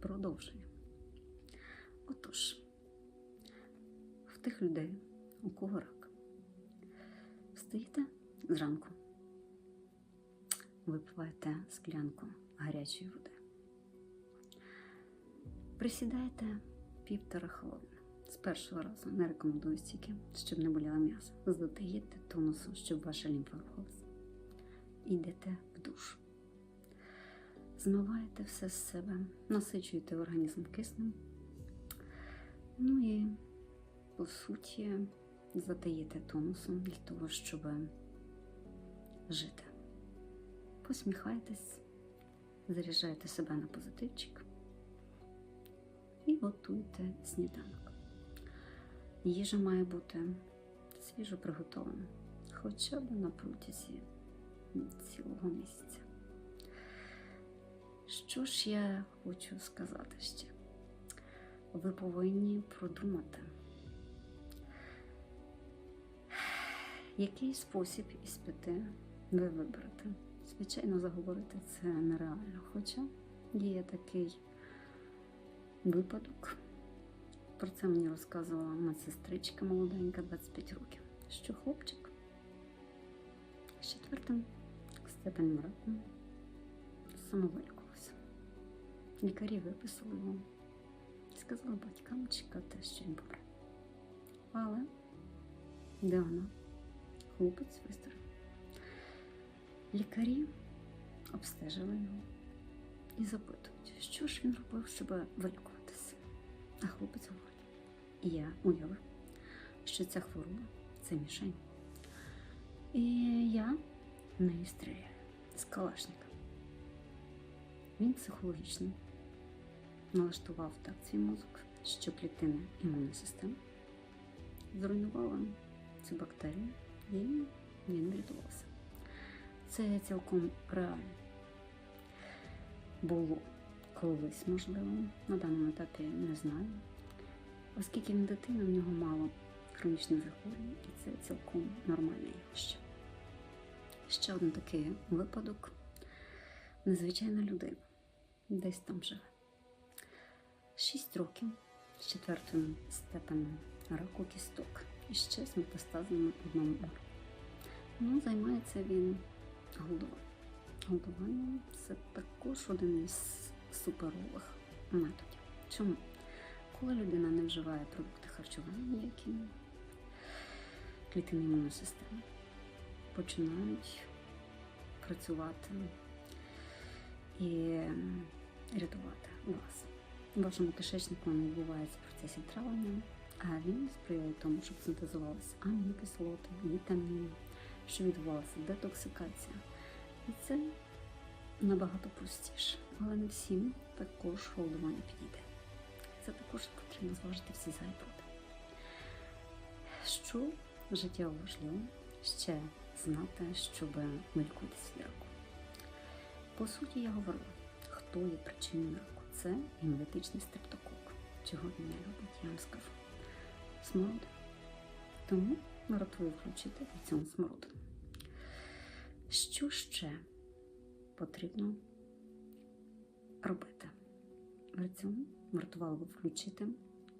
продовження. Отож, в тих людей, у кого рак, встаєте зранку, випиваєте склянку гарячої води, присідаєте півтора хвилини. З першого разу не рекомендую стільки, щоб не боліло м'ясо. Додаєте тонусу, щоб ваша лімфа рухалася. Йдете в душ. Змиваєте все з себе, насичуєте організм киснем. Ну і, по суті, задаєте тонусом для того, щоб жити. Посміхайтесь, заряджайте себе на позитивчик і готуйте сніданок. Їжа має бути свіжо приготована, хоча б на протязі цілого місяця. Що ж я хочу сказати ще? Ви повинні продумати, який спосіб із п'яти ви виберете. Звичайно, заговорити це нереально, хоча є такий випадок. Про це мені розказувала медсестричка молоденька, 25 років, що хлопчик з четвертим степенем раку самовилікувався. Лікарі виписали його і сказали батькам чекати, він помре. Але де? Хлопець виздоровів. Лікарі обстежили його і запитують, що ж він робив, щоб вилікуватися. А хлопець говорить: І я уявив, що ця хвороба це мішень. І я нею стріляю з калашника. Він психологічно налаштував так свій мозок, що клітина імунної системи зруйнувала цю бактерію і він врятувався. Це цілком реально було колись, можливо, на даному етапі не знаю. Оскільки він дитина, в нього мало хронічних захворювань, і це цілком нормальне явище. Ще один такий випадок. Незвичайна людина десь там живе. Шість років з четвертим степенем раку кісток і ще з метастазами одному. Ну, займається він голодуванням. Голодування це також один із суперових методів. Чому? Коли людина не вживає продукти харчування, які клітини імунної системи починають працювати і рятувати вас. У вашому кишечнику не відбувається процесів травлення, а він сприяє тому, щоб синтезувалися амінокислоти, вітаміни, щоб відбувалася детоксикація. І це набагато простіше, але не всім також голодування підійде. Це також потрібно зважити всі за і проти. Що життєво важливо ще знати, щоб вилікуватися від раку. По суті, я говорила, хто є причиною раку. Це гемолітичний стрептокок. Чого він не любить, я вам скажу. Смородина. Тому вартує включити в цьому смородину. Що ще потрібно робити? Цьому вартувало би включити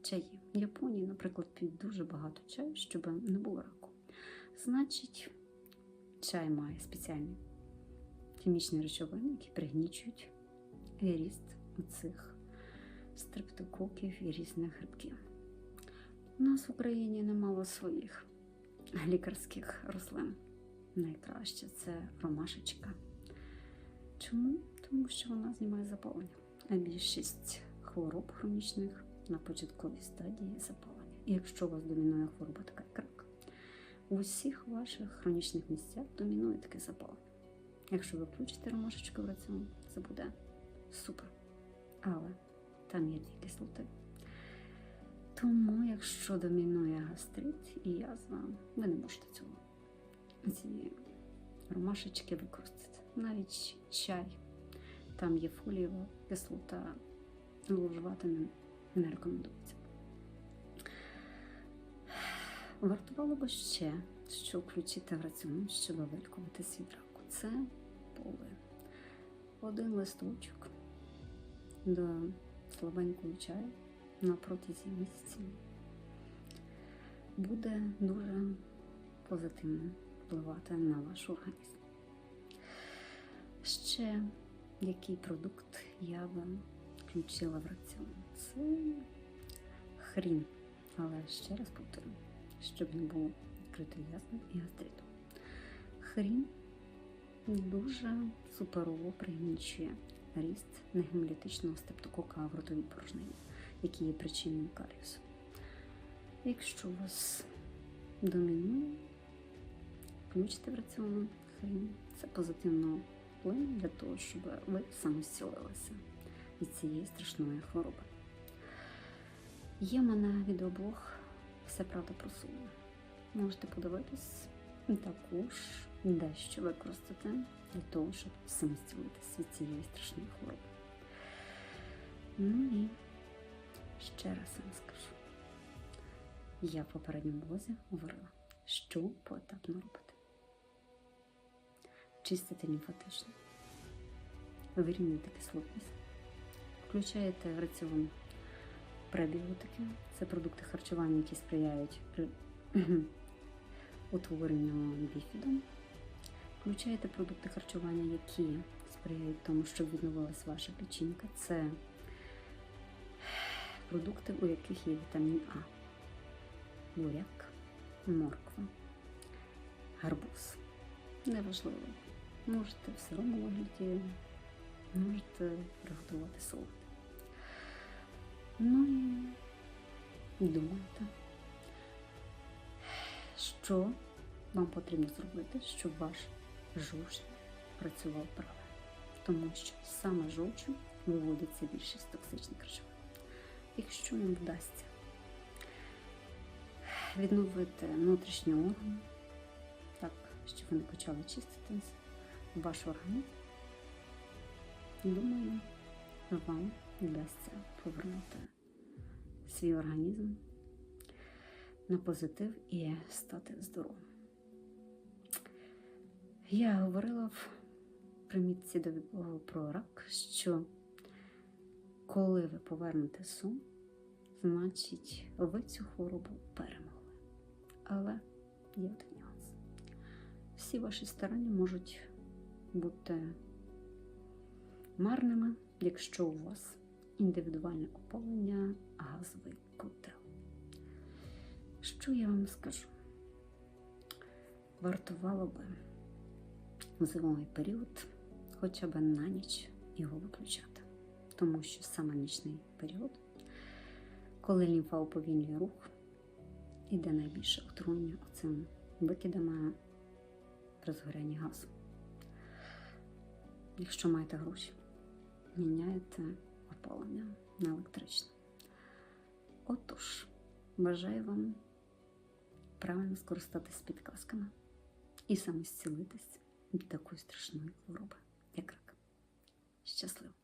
чаї. В Японії, наприклад, п'ють дуже багато чаю, щоб не було раку. Значить, чай має спеціальні хімічні речовини, які пригнічують ріст оцих стрептококів і різних грибків. У нас в Україні немало своїх лікарських рослин. Найкраще це ромашечка. Чому? Тому що вона знімає запалення. А більшість хвороб хронічних на початковій стадії запалення. І якщо у вас домінує хвороба така як рак, у всіх ваших хронічних місцях домінує таке запалення. Якщо ви включите ромашечку в раціон, це буде супер. Але там є дві кислоти. Тому, якщо домінує гастрит і язва, ви не можете цього ці ромашечки використати. Навіть чай, там є фолієва кислота, вживати не, не рекомендується. Вартувало би ще, що включити в раціон, щоб вилікувати від раку. Це полин. Один листочок до слабенькою чаю на протязі місяця буде дуже позитивно впливати на ваш організм. Ще який продукт я би включила в раціон? Це хрін. Але ще раз повторю, щоб не було відкритої язви і гастриту. Хрін дуже суперово пригнічує ріст негемолітичного стептокока в ротовій порожнині, який є причиною каріусу. Якщо у вас домінує, включите в раціон хрін. Це позитивно вплине для того, щоб ви самостілилися від цієї страшної хвороби. Є в мене відеоблог Все правда про сон. Можете подивитись також дещо використати для того, щоб самостілитися від цієї страшної хвороби. Ну і ще раз вам скажу. Я в попередньому блозі говорила, що поетапно робити. Чистити лімфатично, вирівнюйте кислотність, включаєте в раціон пребіотики. Це продукти харчування, які сприяють при утворенню біфіду. Включаєте продукти харчування, які сприяють тому, щоб відновилась ваша печінка. Це продукти, у яких є вітамін А, буряк, морква, гарбуз. Неважливо. Можете в сирому вигляді, можете приготувати солод. Ну і думайте, що вам потрібно зробити, щоб ваш жовч працював правильно. Тому що саме жовчу виводиться більшість токсичних речовин. Якщо вам вдасться відновити внутрішній орган, так, щоб вони почали чиститись, ваш організм, думаю, вам вдасться повернути свій організм на позитив і стати здоровим. Я говорила в примітці до про рак, що коли ви повернете сон, значить ви цю хворобу перемогли. Але є один нюанс. Всі ваші старання можуть бути марними, якщо у вас індивідуальне опалення, газовий котел. Що я вам скажу? Вартувало би зимовий період хоча б на ніч його виключати, тому що саме нічний період, коли лімфа уповільнює рух, іде найбільше отруєння оцим викидами при згорянні газу. Якщо маєте гроші, міняєте опалення на електричне. Отож, бажаю вам правильно скористатись підказками і самостілитись від такої страшної хвороби, як рак. Щасливо!